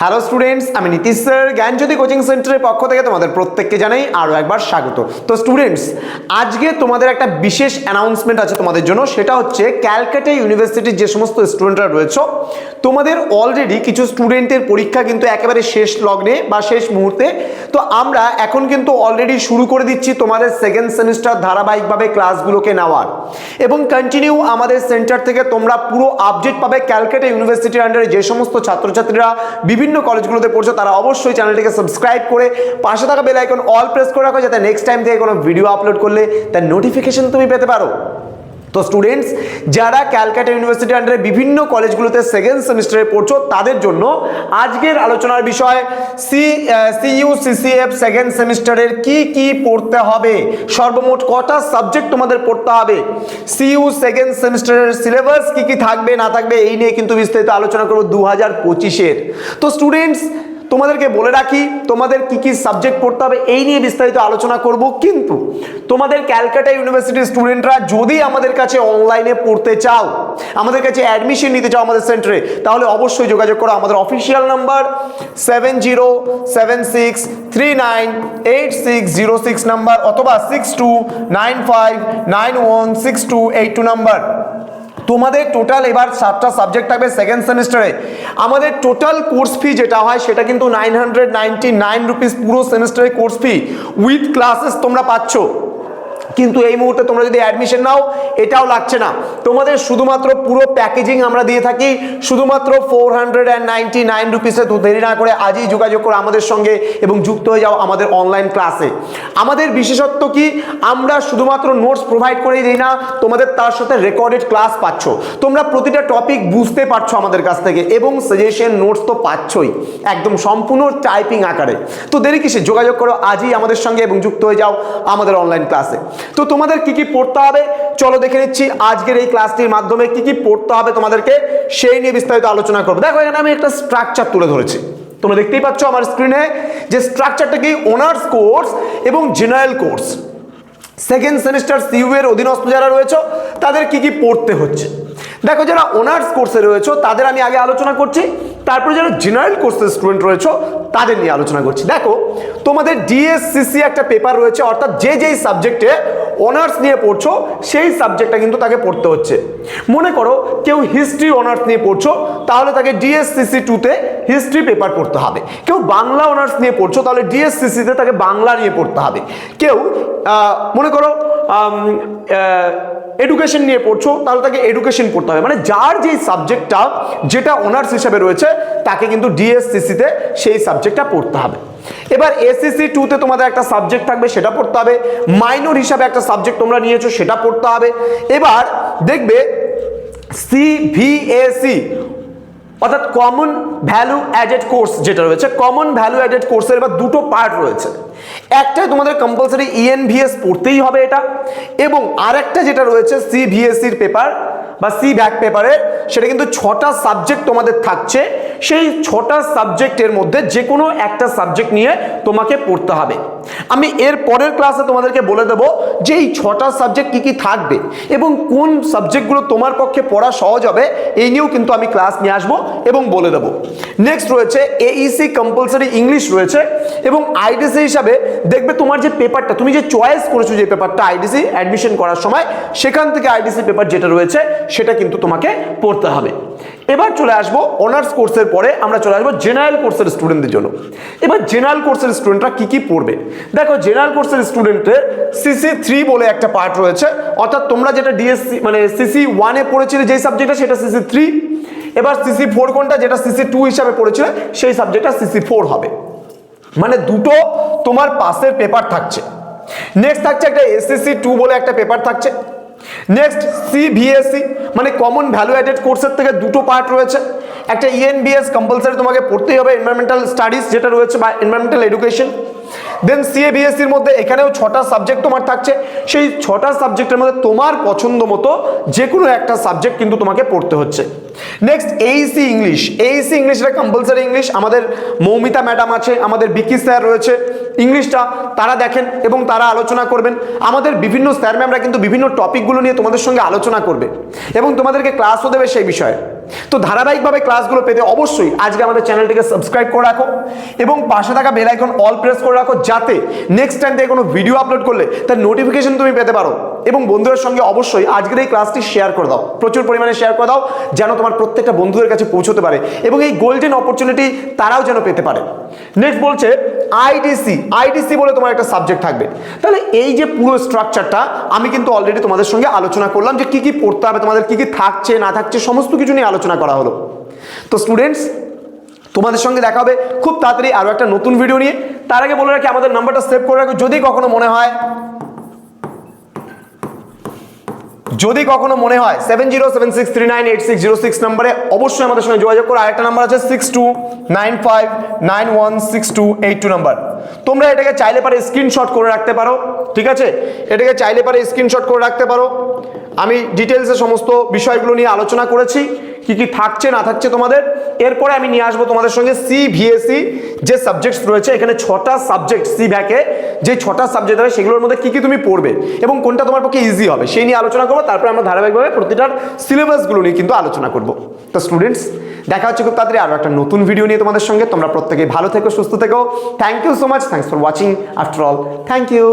Hello students আমি Nitish sir. জ্ঞানজ্যোতি coaching সেন্টারের পক্ষ থেকে তোমাদের প্রত্যেককে জানাই আরও একবার স্বাগত। তো স্টুডেন্টস আজকে তোমাদের একটা বিশেষ অ্যানাউন্সমেন্ট আছে তোমাদের জন্য। সেটা হচ্ছে ক্যালকাটা ইউনিভার্সিটির যে সমস্ত স্টুডেন্টরা রয়েছে, তোমাদের অলরেডি কিছু স্টুডেন্টের পরীক্ষা কিন্তু একেবারে শেষ লগ্নে বা শেষ মুহূর্তে। তো, আমরা এখন কিন্তু অলরেডি শুরু করে দিচ্ছি তোমাদের সেকেন্ড সেমিস্টার ধারাবাহিকভাবে ক্লাসগুলোকে নেওয়ার। এবং কন্টিনিউ আমাদের সেন্টার থেকে তোমরা পুরো আপডেট পাবে ক্যালকাটা ইউনিভার্সিটির আন্ডারে যে সমস্ত ছাত্রছাত্রীরা বিভিন্ন কলেজগুলোতে পড়ছো, তারা অবশ্যই চ্যানেলটিকে সাবস্ক্রাইব করে পাশে থাকা বেল আইকন অল প্রেস করে রাখো, যাতে নেক্সট টাইম থেকে কোনো ভিডিও আপলোড করলে তার নোটিফিকেশন তুমি পেতে পারো। তো স্টুডেন্টস যারা ক্যালকাটা ইউনিভার্সিটির আন্ডারে বিভিন্ন কলেজগুলোতে সেকেন্ড সেমিস্টারে পড়ছো, তাদের জন্য আজকের আলোচনার বিষয় সি সিইউ সিসিএফ সেকেন্ড সেমিস্টারের কি কি পড়তে হবে? সর্বমোট কটা সাবজেক্ট তোমাদের পড়তে হবে? সিইউ সেকেন্ড সেমিস্টারের সিলেবাস কি কি থাকবে, না থাকবে, এই নিয়ে কিন্তু বিস্তারিত আলোচনা করব দু হাজার পঁচিশের। তো স্টুডেন্টস তোমাদেরকে বলে রাখি, তোমাদের কি কি সাবজেক্ট পড়তে হবে এই নিয়ে বিস্তারিত আলোচনা করব, কিন্তু তোমাদের ক্যালকাটা ইউনিভার্সিটির স্টুডেন্টরা যদি আমাদের কাছে অনলাইনে পড়তে চাও, আমাদের কাছে অ্যাডমিশন নিতে চাও আমাদের সেন্টারে তাহলে অবশ্যই যোগাযোগ করো আমাদের official number seven zero seven six three nine eight six zero six number অথবা six two nine five nine one six two eight two number তোমাদের টোটাল এবার সাতটা সাবজেক্ট থাকবে সেকেন্ড সেমিস্টারে আমাদের টোটাল কোর্স ফি যেটা হয়, সেটা কিন্তু nine hundred ninety nine rupees পুরো সেমিস্টারের কোর্স ফি উইথ ক্লাসেস তোমরা পাচ্ছ। কিন্তু এই মুহূর্তে তোমরা যদি অ্যাডমিশন নাও, এটাও লাগছে না। তোমাদের শুধুমাত্র পুরো প্যাকেজিং আমরা দিয়ে থাকি, শুধুমাত্র four hundred and ninety nine রুপিসে তো দেরি না করে আজই যোগাযোগ করো আমাদের সঙ্গে এবং যুক্ত হয়ে যাও আমাদের অনলাইন ক্লাসে আমাদের বিশেষত্ব কি? আমরা শুধুমাত্র নোটস প্রোভাইড করেই দিই না, তোমাদের তার সাথে রেকর্ডেড ক্লাস পাচ্ছ। তোমরা প্রতিটা টপিক বুঝতে পারছ আমাদের কাছ থেকে এবং সাজেশন নোটস তো পাচ্ছই, একদম সম্পূর্ণ টাইপিং আকারে। তো দেরি কিসে যোগাযোগ করো, আজই আমাদের সঙ্গে এবং যুক্ত হয়ে যাও আমাদের অনলাইন ক্লাসে তো তোমাদের কি কি পড়তে হবে? চলো দেখে নিচ্ছি আজকের এই ক্লাসটির মাধ্যমে কি কি পড়তে হবে তোমাদেরকে, সেই নিয়ে বিস্তারিত আলোচনা করব। দেখো, এখানে আমি একটা স্ট্রাকচার তুলে ধরেছি। তোমরা দেখতেই পাচ্ছ আমার স্ক্রিনে যে স্ট্রাকচারটা কি? অনার্স কোর্স এবং general course second semester CU এর অধীনস্থ যারা রয়েছে, তাদের কি কি পড়তে হচ্ছে? দেখো, যারা অনার্স কোর্সে রয়েছে, তাদের আমি আগে আলোচনা করছি। তারপরে যারা জেনারেল কোর্সের স্টুডেন্ট রয়েছে, তাদের নিয়ে আলোচনা করছি। দেখো, তোমাদের ডিএসসিসি একটা পেপার রয়েছে, অর্থাৎ যে যেই সাবজেক্টে অনার্স নিয়ে পড়ছো, সেই সাবজেক্টটা কিন্তু তাকে পড়তে হচ্ছে। মনে করো, কেউ হিস্ট্রি অনার্স নিয়ে পড়ছো, তাহলে তাকে ডিএসসিসি টুতে হিস্ট্রি পেপার পড়তে হবে। কেউ বাংলা অনার্স নিয়ে পড়ছো, তাহলে ডিএসসিসিতে তাকে বাংলা নিয়ে পড়তে হবে। কেউ মনে করো এডুকেশন নিয়ে পড়ছো, তাহলে তাকে এডুকেশন পড়তে হবে। মানে যার যেই সাবজেক্টটা যেটা অনার্স হিসাবে রয়েছে, তাকে কিন্তু ডিএসসিসিতে সেই সাবজেক্টটা পড়তে হবে। এবার এসিসি টুতে তোমাদের একটা সাবজেক্ট থাকবে, সেটা পড়তে হবে। মাইনর হিসাবে একটা সাবজেক্ট তোমরা নিয়েছো, সেটা পড়তে হবে। এবার দেখবে সিভিএসি অর্থাৎ কমন ভ্যালু অ্যাডেড কোর্স যেটা রয়েছে কমন ভ্যালু অ্যাডেড কোর্সের এবার দুটো পার্ট রয়েছে। একটাই তোমাদের কম্পালসারি ইএনভিএস পড়তেই হবে এটা। এবং আরেকটা যেটা রয়েছে সিভিএসির পেপার বা সি ব্যাক পেপারে সেটা কিন্তু ছটা সাবজেক্ট তোমাদের থাকছে। সেই ছটা সাবজেক্টের মধ্যে যে কোনো একটা সাবজেক্ট নিয়ে তোমাকে পড়তে হবে। আমি এর পরের ক্লাসে তোমাদেরকে বলে দেবো যে এই ছটা সাবজেক্ট কি কি থাকবে এবং কোন সাবজেক্টগুলো তোমার পক্ষে পড়া সহজ হবে, এই নিয়েও কিন্তু আমি ক্লাস নিয়ে আসব এবং বলে দেবো। নেক্সট রয়েছে এইসি কম্পালসারি ইংলিশ রয়েছে এবং আইডিসি হিসাবে দেখবে তোমার যে পেপারটা তুমি যে চয়েস করেছ যে পেপারটা আইডিসি অ্যাডমিশন করার সময়, সেখান থেকে আইডিসি পেপার যেটা রয়েছে, সেটা কিন্তু তোমাকে পড়তে হবে। এবার চলে আসব অনার্স কোর্সের পরে, আমরা চলে আসব জেনারেল কোর্সের স্টুডেন্টদের জন্য। এবার জেনারেল কোর্সের স্টুডেন্টরা কি কি পড়বে? দেখো জেনারেল কোর্সের স্টুডেন্টের সিসি থ্রি বলে একটা পার্ট রয়েছে। অর্থাৎ তোমরা যেটা ডিএসসি মানে সিসি ওয়ানে পড়েছিলে যেই সাবজেক্টটা সেটা সিসি থ্রি এবার সিসি ফোর কোনটা, যেটা সিসি টু হিসাবে পড়েছিলে, সেই সাবজেক্টটা সিসি ফোর হবে। মানে দুটো তোমার পাসের পেপার থাকছে। নেক্সট থাকছে একটা এসএসসি টু বলে একটা পেপার থাকছে। নেক্সট সিভিএসসি মানে কমন ভ্যালু অ্যাডেড কোর্সের থেকে দুটো পার্ট রয়েছে। একটা E ইএনবিএস কম্পালসারি তোমাকে পড়তেই হবে এনভায়রনমেন্টাল স্টাডিজ যেটা রয়েছে, বা এনভায়রনমেন্টাল এডুকেশন দেন সিএবিএসসির মধ্যে এখানেও ছটা সাবজেক্ট তোমার থাকছে। সেই ছটা সাবজেক্টের মধ্যে তোমার পছন্দ মতো যে কোনো একটা সাবজেক্ট কিন্তু তোমাকে পড়তে হচ্ছে। নেক্সট এইসি ইংলিশ এইসি ইংলিশটা কম্পালসারি ইংলিশ আমাদের মৌমিতা ম্যাডাম আছে, আমাদের বিকি স্যার রয়েছে। ইংলিশটা তারা দেখেন এবং তারা আলোচনা করবেন। আমাদের বিভিন্ন স্যার ম্যামরা কিন্তু বিভিন্ন টপিকগুলো নিয়ে তোমাদের সঙ্গে আলোচনা করবে এবং তোমাদেরকে ক্লাসও দেবে সেই বিষয়ে। তো ধারাবাহিকভাবে ক্লাসগুলো পেতে অবশ্যই আজকে আমাদের চ্যানেলটিকে সাবস্ক্রাইব করে রাখো এবং পাশে থাকা বেল আইকন অল প্রেস করে রাখো যাতে নেক্সট টাইম থেকে কোনো ভিডিও আপলোড করলে তার নোটিফিকেশন তুমি পেতে পারো। এবং বন্ধুদের সঙ্গে অবশ্যই আজকের এই ক্লাসটি শেয়ার করে দাও। প্রচুর পরিমাণে শেয়ার করে দাও, যেন তোমার প্রত্যেকটা বন্ধুদের কাছে পৌঁছতে পারে এবং এই গোল্ডেন অপরচুনিটি তারাও যেন পেতে পারে। নেক্সট বলছে আইডিসি আইডিসি বলে তোমার একটা সাবজেক্ট থাকবে। তাহলে এই যে পুরো স্ট্রাকচারটা আমি কিন্তু অলরেডি তোমাদের সঙ্গে আলোচনা করলাম যে কি কি পড়তে হবে, তোমাদের কি কি থাকছে, না থাকছে, সমস্ত কিছু নিয়ে আলোচনা করা হলো। তো স্টুডেন্টস তোমাদের সঙ্গে দেখা হবে খুব তাড়াতাড়ি আরও একটা নতুন ভিডিও নিয়ে। তার আগে বলে রাখি, আমাদের নাম্বারটা সেভ করে রাখো। যদি কখনো মনে হয় যদি কখনো মনে হয় seven zero seven six three nine eight six zero six নম্বরে অবশ্যই আমাদের সঙ্গে যোগাযোগ করো। আরেকটা নাম্বার আছে six two nine five nine one six two eight two number তোমরা এটাকে চাইলে পারে স্ক্রিনশট করে রাখতে পারো, ঠিক আছে? এটাকে চাইলে পারে স্ক্রিনশট করে রাখতে পারো। আমি ডিটেলসে সমস্ত বিষয়গুলো নিয়ে আলোচনা করেছি। কি কি থাকছে, না থাকছে তোমাদের? এরপরে আমি নিয়ে আসব তোমাদের সঙ্গে সি ভিএসি যে সাবজেক্টস রয়েছে, এখানে ছটা সাবজেক্ট সি ভ্যাকে যে ছটা সাবজেক্ট হবে সেগুলোর মধ্যে কি কি তুমি পড়বে এবং কোনটা তোমার পক্ষে ইজি হবে, সেই নিয়ে আলোচনা করব, তারপরে আমরা ধারাবাহিকভাবে প্রতিটার সিলেবাসগুলো নিয়ে কিন্তু আলোচনা করব। তো স্টুডেন্টস দেখা হচ্ছে খুব তাড়াতাড়ি আরও একটা নতুন ভিডিও নিয়ে তোমাদের সঙ্গে। তোমরা প্রত্যেকে ভালো থেকো, সুস্থ থেকো। Thank you so much thanks for watching after all thank you